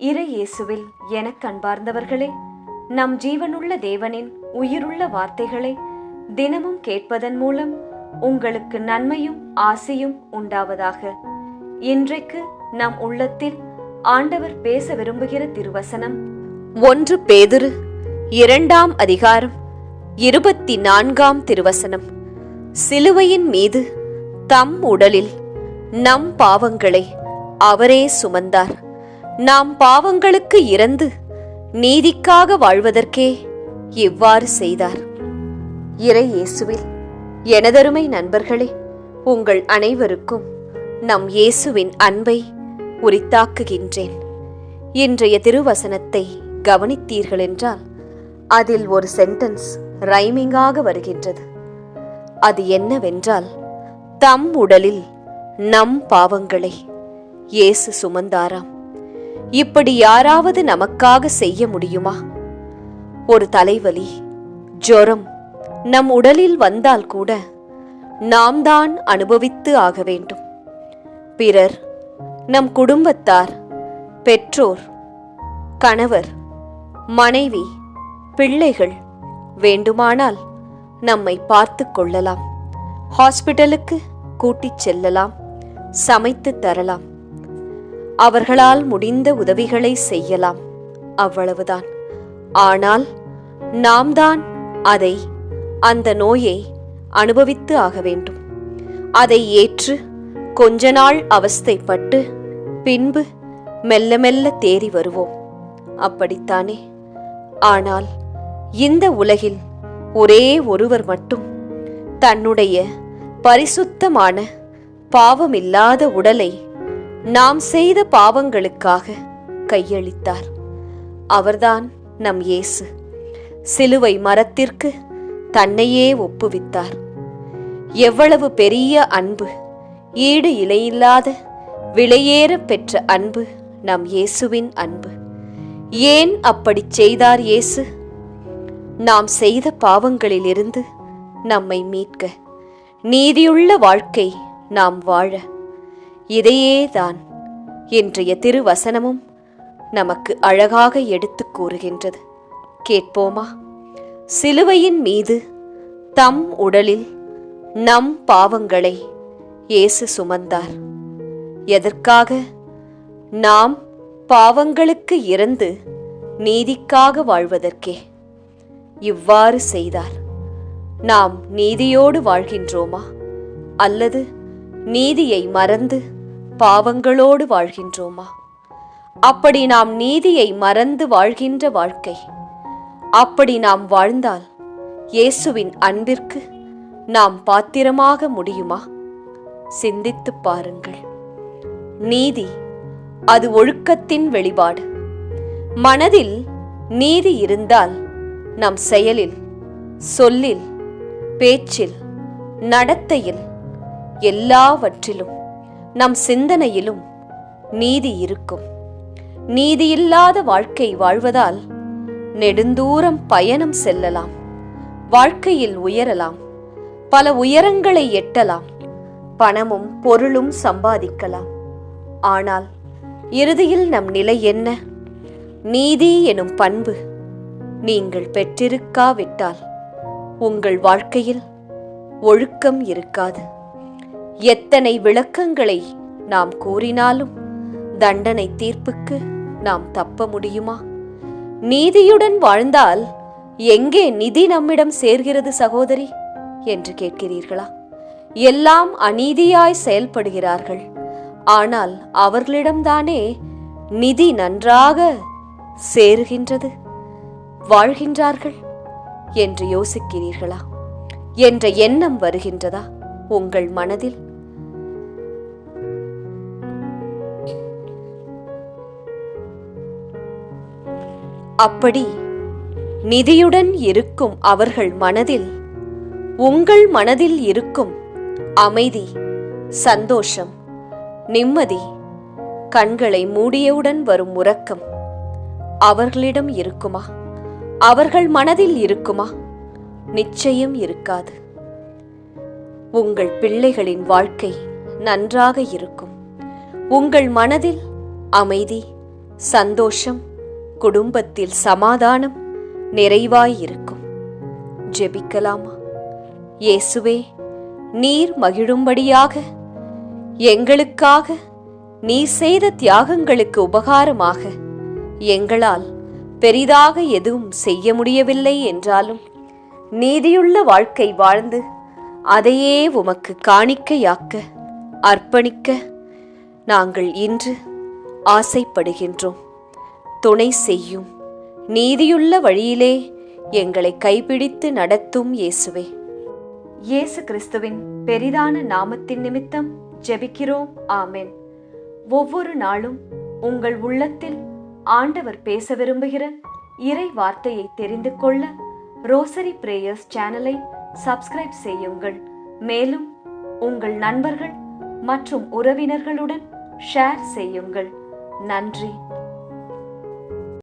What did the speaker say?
இறை இயேசுவில் எனக் கண்பார்ந்தவர்களே நம் ஜீவனுள்ள தேவனின் உயிருள்ள வார்த்தைகளை தினமும் கேட்பதன் மூலம் உங்களுக்கு நன்மையும் ஆசையும் உண்டாவதாக. இன்றைக்கு நம் உள்ளத்தில் ஆண்டவர் பேச விரும்புகிற திருவசனம் ஒன்று பேதுரு இரண்டாம் அதிகாரம் இருபத்தி நான்காம் திருவசனம். சிலுவையின் மீது தம் உடலில் நம் பாவங்களை அவரே சுமந்தார். நாம் பாவங்களுக்கு இறந்து நீதிக்காக வாழ்வதற்கே இவ்வாறு செய்தார். இறை இயேசுவில் எனதருமை நண்பர்களே உங்கள் அனைவருக்கும் நம் இயேசுவின் அன்பை உரித்தாக்குகின்றேன். இன்றைய திருவசனத்தை கவனித்தீர்கள் என்றால் அதில் ஒரு சென்டென்ஸ் ரைமிங்காக வருகின்றது. அது என்னவென்றால் தம் உடலில் நம் பாவங்களை இயேசு சுமந்தாராம். இப்படி யாராவது நமக்காக செய்ய முடியுமா? ஒரு தலைவலி ஜொரம் நம் உடலில் வந்தால் கூட நாம் தான் அனுபவித்து ஆக வேண்டும். பிறர் நம் குடும்பத்தார் பெற்றோர் கணவர் மனைவி பிள்ளைகள் வேண்டுமானால் நம்மை பார்த்து கொள்ளலாம். ஹாஸ்பிட்டலுக்கு கூட்டிச் செல்லலாம் சமைத்து தரலாம். அவர்களால் முடிந்த உதவிகளை செய்யலாம். அவ்வளவுதான். ஆனால் நாம் தான் அதை அந்த நோயை அனுபவித்து ஆக வேண்டும். அதை ஏற்று கொஞ்ச நாள் அவஸ்தைப்பட்டு பின்பு மெல்ல மெல்ல தேறி வருவோம். அப்படித்தானே? ஆனால் இந்த உலகில் ஒரே ஒருவர் மட்டும் தன்னுடைய பரிசுத்தமான பாவமில்லாத உடலை நாம் செய்த பாவங்களுக்காக கையளித்தார். அவர்தான் நம் இயேசு. சிலுவை மரத்திற்கு தன்னையே ஒப்புவித்தார். எவ்வளவு பெரிய அன்பு ஈடு இலையில்லாத விலையேற பெற்ற அன்பு நம் இயேசுவின் அன்பு. ஏன் அப்படிச் செய்தார் இயேசு? நாம் செய்த பாவங்களிலிருந்து நம்மை மீட்க. நீதியுள்ள வாழ்க்கை நாம் வாழ. இதையே தான் இன்றைய திருவசனமும் நமக்கு அழகாக எடுத்துக் கூறுகின்றது. கேட்போமா? சிலுவையின் மீது தம் உடலில் நம் பாவங்களை இயேசு சுமந்தார். எதற்காக? நாம் பாவங்களுக்கு இறந்து நீதிக்காக வாழ்வதற்கே. இவ்வாறு செய்தார் நாம் நீதியோடு வாழ்கின்றோமா? அல்லது நீதியை மறந்து பாவங்களோடு வாழ்கின்றோமா? அப்படி நாம் நீதியை மறந்து வாழ்கின்ற வாழ்க்கை. அப்படி நாம் வாழ்ந்தால் இயேசுவின் அன்பிற்கு நாம் பாத்திரமாக முடியுமா? சிந்தித்துப் பாருங்கள். நீதி அது ஒழுக்கத்தின் வெளிப்பாடு. மனதில் நீதி இருந்தால் நம் செயலில் சொல்லில் பேச்சில் நடத்தையில் எல்லாவற்றிலும் நம் சிந்தனையிலும் நீதி இருக்கும். நீதியில்லாத வாழ்க்கை வாழ்வதால் நெடுந்தூரம் பயணம் செல்லலாம். வாழ்க்கையில் உயரலாம். பல உயரங்களை எட்டலாம். பணமும் பொருளும் சம்பாதிக்கலாம். ஆனால் இறுதியில் நம் நிலை என்ன? நீதி எனும் பண்பு நீங்கள் பெற்றிருக்காவிட்டால் உங்கள் வாழ்க்கையில் ஒழுக்கம் இருக்காது. எத்தனை விளக்கங்களை நாம் கூறினாலும் தண்டனை தீர்ப்புக்கு நாம் தப்ப முடியுமா? நீதியுடன் வாழ்ந்தால் எங்கே நிதி நம்மிடம் சேர்கிறது சகோதரி? என்று கேட்கிறீர்களா? எல்லாம் அநீதியாய் செயல்படுகிறார்கள். ஆனால் அவர்களிடம்தானே நிதி நன்றாக சேருகின்றது? வாழ்கின்றார்கள் என்று யோசிக்கிறீர்களா? என்ற எண்ணம் வருகின்றதா உங்கள் மனதில்? அப்படி நிதியுடன் இருக்கும் அவர்கள் மனதில் உங்கள் மனதில் இருக்கும் அமைதி சந்தோஷம் நிம்மதி கண்களை மூடியவுடன் வரும் உறக்கம் அவர்களிடம் இருக்குமா? அவர்கள் மனதில் இருக்குமா? நிச்சயம் இருக்காது. உங்கள் பிள்ளைகளின் வாழ்க்கை நன்றாக இருக்கும். உங்கள் மனதில் அமைதி சந்தோஷம் குடும்பத்தில் சமாதானம் நிறைவாயிருக்கும். ஜெபிக்கலாமா? இயேசுவே நீர் மகிழும்படியாக எங்களுக்காக நீ செய்த தியாகங்களுக்கு உபகாரமாக எங்களால் பெரிதாக எதுவும் செய்ய முடியவில்லை என்றாலும் நீதியுள்ள வாழ்க்கை வாழ்ந்து அதையே உமக்கு காணிக்கையாக்க அர்ப்பணிக்க நாங்கள் இன்று ஆசைப்படுகின்றோம். துணை செய்யும். நீதியுள்ள வழியிலே எங்களை கைப்பிடித்து நடத்தும் இயேசுவே. இயேசு கிறிஸ்துவின் பெரிதான நாமத்தின் நிமித்தம் ஜெபிக்கிறோம். ஆமென். ஒவ்வொரு நாளும் உங்கள் உள்ளத்தில் ஆண்டவர் பேச விரும்புகிற இறை வார்த்தையை தெரிந்து கொள்ள ரோசரி பிரேயர்ஸ் சேனலை சப்ஸ்கிரைப் செய்யுங்கள். மேலும் உங்கள் நண்பர்கள் மற்றும் உறவினர்களுடன் ஷேர் செய்யுங்கள். நன்றி.